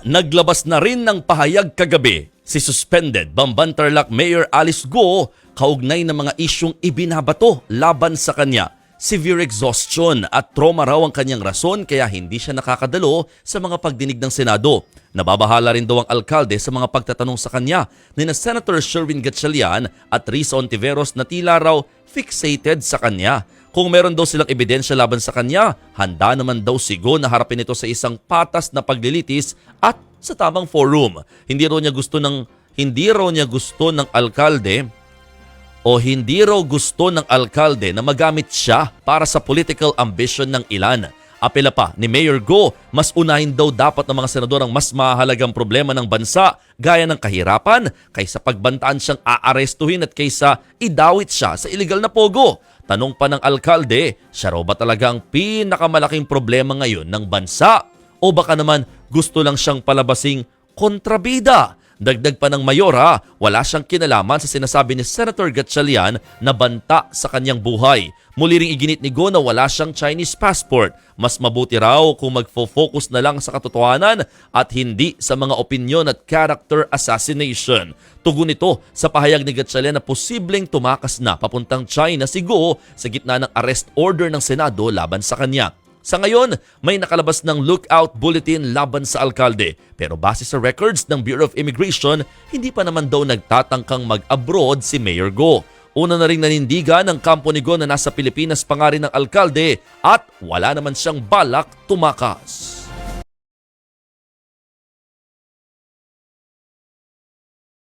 Naglabas na rin ng pahayag kagabi si suspended Bamban-Tarlac Mayor Alice Go kaugnay ng mga isyong ibinabato laban sa kanya. Severe exhaustion at trauma raw ang kanyang rason kaya hindi siya nakakadalo sa mga pagdinig ng Senado. Nababahala rin daw ang alkalde sa mga pagtatanong sa kanya ni na Senator Sherwin Gatchalian at Risa Ontiveros na tila raw fixated sa kanya. Kung meron daw silang ebidensya laban sa kanya, handa naman daw si Go na harapin ito sa isang patas na paglilitis at sa tamang forum. Hindi raw niya gusto ng hindi raw niya gusto ng alkalde o hindi raw gusto ng alkalde na magamit siya para sa political ambition ng ilan. Apela pa ni Mayor Go, mas unahin daw dapat ng mga senador ang mas mahalagang problema ng bansa gaya ng kahirapan kaysa pagbantaan siyang aarestuhin at kaysa idawit siya sa illegal na pogo. Tanong pa ng alkalde, siya raw ba talaga ang pinakamalaking problema ngayon ng bansa? O baka naman gusto lang siyang palabasing kontrabida? Dagdag pa ng mayora, wala siyang kinalaman sa sinasabi ni Senator Gatchalian na banta sa kanyang buhay. Muli ring iginit ni Go na wala siyang Chinese passport. Mas mabuti raw kung magfo-focus na lang sa katotohanan at hindi sa mga opinion at character assassination. Tugon ito sa pahayag ni Gatchalian na posibleng tumakas na papuntang China si Go sa gitna ng arrest order ng Senado laban sa kanya. Sa ngayon, may nakalabas ng lookout bulletin laban sa alkalde. Pero base sa records ng Bureau of Immigration, hindi pa naman daw nagtatangkang mag-abroad si Mayor Go. Una na ring nanindigan ng kampo ni Go na nasa Pilipinas pa nga rin ng alkalde at wala naman siyang balak tumakas.